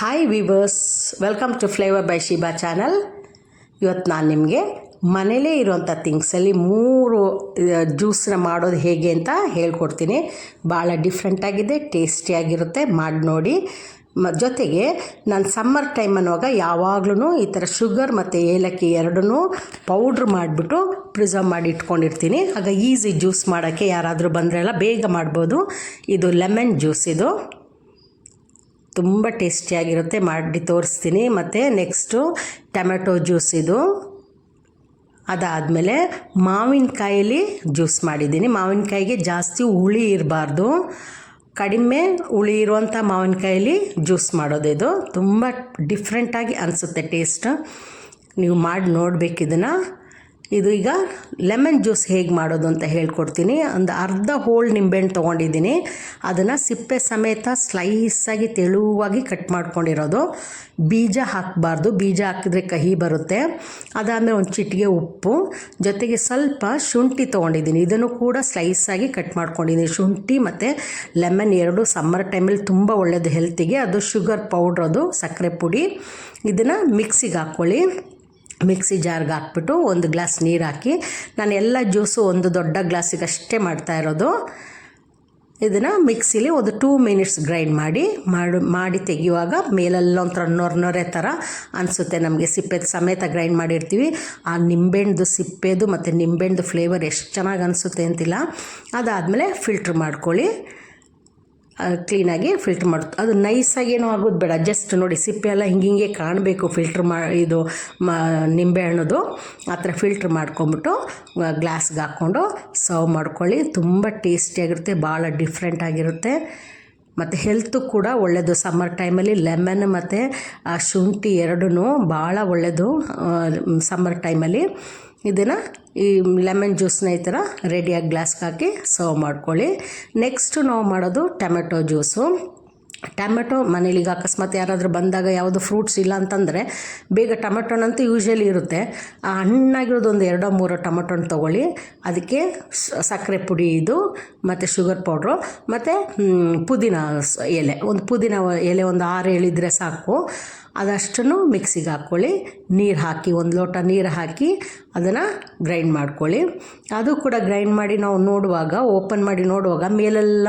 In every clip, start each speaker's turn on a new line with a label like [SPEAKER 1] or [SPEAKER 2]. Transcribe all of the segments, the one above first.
[SPEAKER 1] Hi viewers welcome to flavour by Shiba channel ಇವತ್ತು ನಾನು ನಿಮಗೆ ಮನೇಲೇ ಇರುವಂಥ ಥಿಂಗ್ಸಲ್ಲಿ ಮೂರು ಜ್ಯೂಸನ್ನ ಮಾಡೋದು ಹೇಗೆ ಅಂತ ಹೇಳ್ಕೊಡ್ತೀನಿ. ಭಾಳ ಡಿಫ್ರೆಂಟಾಗಿದೆ ಟೇಸ್ಟಿಯಾಗಿರುತ್ತೆ ಮಾಡಿ ನೋಡಿ. ಮ, ಜೊತೆಗೆ ನಾನು ಸಮ್ಮರ್ ಟೈಮ್ ಅನ್ನುವಾಗ ಯಾವಾಗ್ಲೂ ಈ ಥರ ಶುಗರ್ ಮತ್ತು ಏಲಕ್ಕಿ ಎರಡನ್ನೂ ಪೌಡ್ರ್ ಮಾಡಿಬಿಟ್ಟು ಪ್ರಿಸರ್ವ್ ಮಾಡಿ ಇಟ್ಕೊಂಡಿರ್ತೀನಿ. ಆಗ ಈಸಿ ಜ್ಯೂಸ್ ಮಾಡೋಕ್ಕೆ ಯಾರಾದರೂ ಬಂದರೆಲ್ಲ ಬೇಗ ಮಾಡ್ಬೋದು. ಇದು ಲೆಮನ್ ಜ್ಯೂಸ್ ಇದು. ತುಂಬ ಟೇಸ್ಟಿಯಾಗಿರುತ್ತೆ. ಮಾಡಿ ತೋರಿಸ್ತೀನಿ. ಮತ್ತು ನೆಕ್ಸ್ಟು ಟೊಮೆಟೊ ಜ್ಯೂಸ್ ಇದು. ಅದಾದಮೇಲೆ ಮಾವಿನಕಾಯಲ್ಲಿ ಜ್ಯೂಸ್ ಮಾಡಿದ್ದೀನಿ. ಮಾವಿನಕಾಯಿಗೆ ಜಾಸ್ತಿ ಹುಳಿ ಇರಬಾರ್ದು. ಕಡಿಮೆ ಹುಳಿ ಇರುವಂಥ ಮಾವಿನಕಾಯಲ್ಲಿ ಜ್ಯೂಸ್ ಮಾಡೋದು ಇದು. ತುಂಬ ಡಿಫ್ರೆಂಟಾಗಿ ಅನಿಸುತ್ತೆ ಟೇಸ್ಟ್. ನೀವು ಮಾಡಿ ನೋಡಬೇಕು ಇದನ್ನು. ಇದು ಈಗ ಲೆಮನ್ ಜ್ಯೂಸ್ ಹೇಗೆ ಮಾಡೋದು ಅಂತ ಹೇಳ್ಕೊಡ್ತೀನಿ. ಒಂದು ಅರ್ಧ ಹೋಳು ನಿಂಬೆಹಣ್ಣು ತೊಗೊಂಡಿದ್ದೀನಿ. ಅದನ್ನು ಸಿಪ್ಪೆ ಸಮೇತ ಸ್ಲೈಸಾಗಿ ತೆಳುವಾಗಿ ಕಟ್ ಮಾಡ್ಕೊಂಡಿರೋದು. ಬೀಜ ಹಾಕಬಾರ್ದು. ಬೀಜ ಹಾಕಿದ್ರೆ ಕಹಿ ಬರುತ್ತೆ. ಅದಾದಮೇಲೆ ಒಂದು ಚಿಟಿಗೆ ಉಪ್ಪು. ಜೊತೆಗೆ ಸ್ವಲ್ಪ ಶುಂಠಿ ತೊಗೊಂಡಿದ್ದೀನಿ. ಇದನ್ನು ಕೂಡ ಸ್ಲೈಸಾಗಿ ಕಟ್ ಮಾಡ್ಕೊಂಡಿದ್ದೀನಿ. ಶುಂಠಿ ಮತ್ತು ಲೆಮನ್ ಎರಡು ಸಮ್ಮರ್ ಟೈಮಲ್ಲಿ ತುಂಬ ಒಳ್ಳೆಯದು ಹೆಲ್ತಿಗೆ ಅದು ಶುಗರ್ ಪೌಡ್ರ್ ಅದು ಸಕ್ಕರೆ ಪುಡಿ. ಇದನ್ನು ಮಿಕ್ಸಿಗೆ ಹಾಕ್ಕೊಳ್ಳಿ ಮಿಕ್ಸಿ ಜಾರ್ಗೆ ಹಾಕ್ಬಿಟ್ಟು ಒಂದು ಗ್ಲಾಸ್ ನೀರು ಹಾಕಿ ನಾನು ಎಲ್ಲ ಜ್ಯೂಸು ಒಂದು ದೊಡ್ಡ ಗ್ಲಾಸಿಗೆ ಅಷ್ಟೇ ಮಾಡ್ತಾ ಇರೋದು. ಇದನ್ನು ಮಿಕ್ಸಿಲಿ ಒಂದು ಟೂ ಮಿನಿಟ್ಸ್ ಗ್ರೈಂಡ್ ಮಾಡಿ ಮಾಡಿ ಮಾಡಿ ತೆಗೆಯುವಾಗ ಮೇಲೆಲ್ಲ ಒಂಥರ ನೊರ್ನೊರೆ ನೊರೆ ಥರ ಅನಿಸುತ್ತೆ ನಮಗೆ. ಸಿಪ್ಪೆ ಸಮೇತ ಗ್ರೈಂಡ್ ಮಾಡಿರ್ತೀವಿ. ಆ ನಿಂಬೆಹಣ್ಣು ಸಿಪ್ಪೆದು ಮತ್ತು ನಿಂಬೆಹಣ್ಣು ಫ್ಲೇವರ್ ಎಷ್ಟು ಚೆನ್ನಾಗಿ ಅನಿಸುತ್ತೆ ಅಂತಿಲ್ಲ. ಅದಾದಮೇಲೆ ಫಿಲ್ಟ್ರ್ ಮಾಡ್ಕೊಳ್ಳಿ. ಕ್ಲೀನಾಗಿ ಫಿಲ್ಟ್ರ್ ಮಾಡ ಅದು ನೈಸಾಗಿ ಏನೂ ಆಗೋದು ಬೇಡ. ಜಸ್ಟ್ ನೋಡಿ, ಸಿಪ್ಪೆ ಎಲ್ಲ ಹಿಂಗೆ ಹಿಂಗೆ ಕಾಣಬೇಕು ಫಿಲ್ಟ್ರ್ ಮಾ, ಇದು ಮ ನಿಂಬೆಹಣ್ಣದು ಆ ಥರ ಫಿಲ್ಟ್ರ್ ಮಾಡ್ಕೊಂಬಿಟ್ಟು ಗ್ಲಾಸ್ಗೆ ಹಾಕ್ಕೊಂಡು ಸರ್ವ್ ಮಾಡ್ಕೊಳ್ಳಿ. ತುಂಬ ಟೇಸ್ಟಿಯಾಗಿರುತ್ತೆ ಭಾಳ ಡಿಫ್ರೆಂಟಾಗಿರುತ್ತೆ ಮತ್ತು ಹೆಲ್ತು ಕೂಡ ಒಳ್ಳೆಯದು ಸಮ್ಮರ್ ಟೈಮಲ್ಲಿ ಲೆಮನ್ ಮತ್ತು ಶುಂಠಿ ಎರಡೂ ಭಾಳ ಒಳ್ಳೆಯದು ಸಮ್ಮರ್ ಟೈಮಲ್ಲಿ ಇದನ್ನು ಈ ಲೆಮನ್ ಜ್ಯೂಸ್ನ ಈ ಥರ ರೆಡಿಯಾಗಿ ಗ್ಲಾಸ್ಗೆ ಹಾಕಿ ಸರ್ವ್ ಮಾಡ್ಕೊಳ್ಳಿ. ನೆಕ್ಸ್ಟು ನಾವು ಮಾಡೋದು ಟೊಮೆಟೊ ಜ್ಯೂಸು ಟೊಮೆಟೊ ಮನೇಲಿ ಈಗ ಅಕಸ್ಮಾತ್ ಯಾರಾದರೂ ಬಂದಾಗ ಯಾವುದು ಫ್ರೂಟ್ಸ್ ಇಲ್ಲ ಅಂತಂದರೆ ಬೇಗ ಟೊಮೆಟೊನಂತೂ ಯೂಶ್ವಲಿ ಇರುತ್ತೆ. ಆ ಹಣ್ಣಾಗಿರೋದು ಒಂದು ಎರಡೋ ಮೂರೋ ಟೊಮೆಟೊನ ತೊಗೊಳ್ಳಿ. ಅದಕ್ಕೆ ಸಕ್ಕರೆ ಪುಡಿ ಇದು, ಮತ್ತು ಶುಗರ್ ಪೌಡ್ರು ಮತ್ತು ಪುದೀನ ಎಲೆ. ಒಂದು ಪುದೀನ ಎಲೆ ಒಂದು ಆರು ಎಳಿದ್ರೆ ಸಾಕು. ಅದಷ್ಟನ್ನು ಮಿಕ್ಸಿಗೆ ಹಾಕ್ಕೊಳ್ಳಿ. ನೀರು ಹಾಕಿ, ಒಂದು ಲೋಟ ನೀರು ಹಾಕಿ ಅದನ್ನು ಗ್ರೈಂಡ್ ಮಾಡ್ಕೊಳ್ಳಿ. ಅದು ಕೂಡ ಗ್ರೈಂಡ್ ಮಾಡಿ ನಾವು ನೋಡುವಾಗ ಓಪನ್ ಮಾಡಿ ನೋಡುವಾಗ ಮೇಲೆಲ್ಲ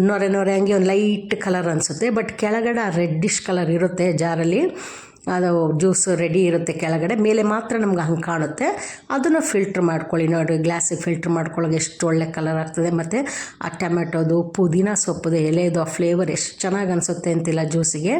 [SPEAKER 1] ನೊರೆ ನೊರೆ ಹಂಗೆ ಒಂದು ಲೈಟ್ ಕಲರ್ ಅನಿಸುತ್ತೆ. ಬಟ್ ಕೆಳಗಡೆ ರೆಡ್ಡಿಶ್ ಕಲರ್ ಇರುತ್ತೆ ಜಾರಲ್ಲಿ. ಅದು ಜ್ಯೂಸ್ ರೆಡಿ ಇರುತ್ತೆ ಕೆಳಗಡೆ. ಮೇಲೆ ಮಾತ್ರ ನಮ್ಗೆ ಹಂಗೆ ಕಾಣುತ್ತೆ. ಅದನ್ನು ಫಿಲ್ಟ್ರ್ ಮಾಡ್ಕೊಳ್ಳಿ. ನೋಡಿ ಗ್ಲಾಸಿಗೆ ಫಿಲ್ಟ್ರ್ ಮಾಡ್ಕೊಳ್ಳೋಕೆ ಎಷ್ಟು ಒಳ್ಳೆ ಕಲರ್ ಆಗ್ತದೆ ಮತ್ತು ಆ ಟೊಮೆಟೊದು, ಪುದೀನ ಸೊಪ್ಪುದು, ಎಲೆದು, ಆ ಫ್ಲೇವರ್ ಎಷ್ಟು ಚೆನ್ನಾಗಿ ಅನಿಸುತ್ತೆ ಅಂತಿಲ್ಲ ಜ್ಯೂಸಿಗೆ.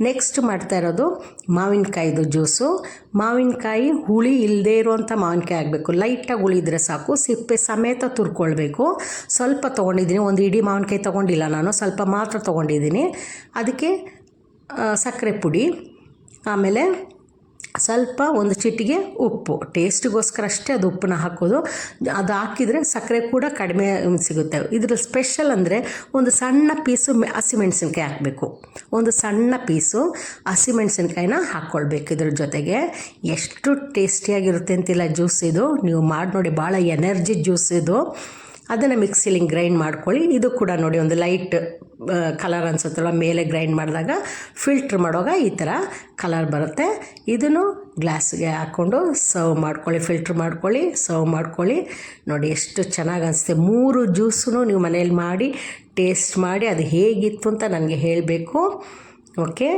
[SPEAKER 1] ನೆಕ್ಸ್ಟ್ ಮಾಡ್ತಾ ಇರೋದು ಮಾವಿನಕಾಯಿದು ಜ್ಯೂಸು. ಮಾವಿನಕಾಯಿ ಹುಳಿ ಇಲ್ಲದೇ ಇರುವಂಥ ಮಾವಿನಕಾಯಿ ಆಗಬೇಕು ಲೈಟಾಗಿ ಹುಳಿದ್ರೆ ಸಾಕು. ಸಿಪ್ಪೆ ಸಮೇತ ತುರ್ಕೊಳ್ಬೇಕು. ಸ್ವಲ್ಪ ತೊಗೊಂಡಿದ್ದೀನಿ. ಒಂದು ಇಡೀ ಮಾವಿನಕಾಯಿ ತೊಗೊಂಡಿಲ್ಲ ನಾನು. ಸ್ವಲ್ಪ ಮಾತ್ರ ತೊಗೊಂಡಿದ್ದೀನಿ. ಅದಕ್ಕೆ ಸಕ್ಕರೆ ಪುಡಿ. ಆಮೇಲೆ ಸ್ವಲ್ಪ ಒಂದು ಚಿಟಿಗೆ ಉಪ್ಪು. ಟೇಸ್ಟಿಗೋಸ್ಕರ ಅಷ್ಟೇ ಅದು ಉಪ್ಪನ್ನ ಹಾಕೋದು. ಅದು ಹಾಕಿದರೆ ಸಕ್ಕರೆ ಕೂಡ ಕಡಿಮೆ ಸಿಗುತ್ತೆ. ಇದರ ಸ್ಪೆಷಲ್ ಅಂದರೆ ಒಂದು ಸಣ್ಣ ಪೀಸು ಹಸಿಮೆಣಸಿನ್ಕಾಯಿ ಹಾಕಬೇಕು. ಒಂದು ಸಣ್ಣ ಪೀಸು ಹಸಿಮೆಣಸಿನ್ಕಾಯಿನ ಹಾಕ್ಕೊಳ್ಬೇಕು ಇದ್ರ ಜೊತೆಗೆ. ಎಷ್ಟು ಟೇಸ್ಟಿಯಾಗಿರುತ್ತೆ ಅಂತಿಲ್ಲ ಜ್ಯೂಸ್ ಇದು. ನೀವು ಮಾಡಿ ನೋಡಿ, ಭಾಳ ಎನರ್ಜಿ ಜ್ಯೂಸ್ ಇದು. ಅದನ್ನು ಮಿಕ್ಸಿಲಿಂಗ್ ಗ್ರೈಂಡ್ ಮಾಡ್ಕೊಳ್ಳಿ. ಇದು ಕೂಡ ನೋಡಿ ಒಂದು ಲೈಟ್ ಕಲರ್ ಅನಿಸುತ್ತಲ್ಲ ಮೇಲೆ ಗ್ರೈಂಡ್ ಮಾಡಿದಾಗ ಫಿಲ್ಟ್ರ್ ಮಾಡುವಾಗ ಈ ಥರ ಕಲರ್ ಬರುತ್ತೆ. ಇದನ್ನು ಗ್ಲಾಸ್ಗೆ ಹಾಕ್ಕೊಂಡು ಸರ್ವ್ ಮಾಡ್ಕೊಳ್ಳಿ ಫಿಲ್ಟ್ರ್ ಮಾಡ್ಕೊಳ್ಳಿ ಸರ್ವ್ ಮಾಡ್ಕೊಳ್ಳಿ. ನೋಡಿ ಎಷ್ಟು ಚೆನ್ನಾಗಿ ಅನಿಸುತ್ತೆ. ಮೂರು ಜ್ಯೂಸು ನೀವು ಮನೇಲಿ ಮಾಡಿ ಟೇಸ್ಟ್ ಮಾಡಿ ಅದು ಹೇಗಿತ್ತು ಅಂತ ನನಗೆ ಹೇಳಬೇಕು. ಓಕೆ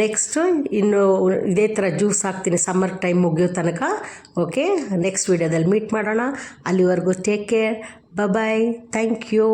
[SPEAKER 1] ನೆಕ್ಸ್ಟು ಇನ್ನು ಇದೇ ಥರ ಜ್ಯೂಸ್ ಹಾಕ್ತೀನಿ ಸಮ್ಮರ್ ಟೈಮ್ ಮುಗಿಯೋ ತನಕ. ಓಕೆ ನೆಕ್ಸ್ಟ್ ವೀಡಿಯೋದಲ್ಲಿ ಮೀಟ್ ಮಾಡೋಣ. ಅಲ್ಲಿವರೆಗೂ take care bye thank you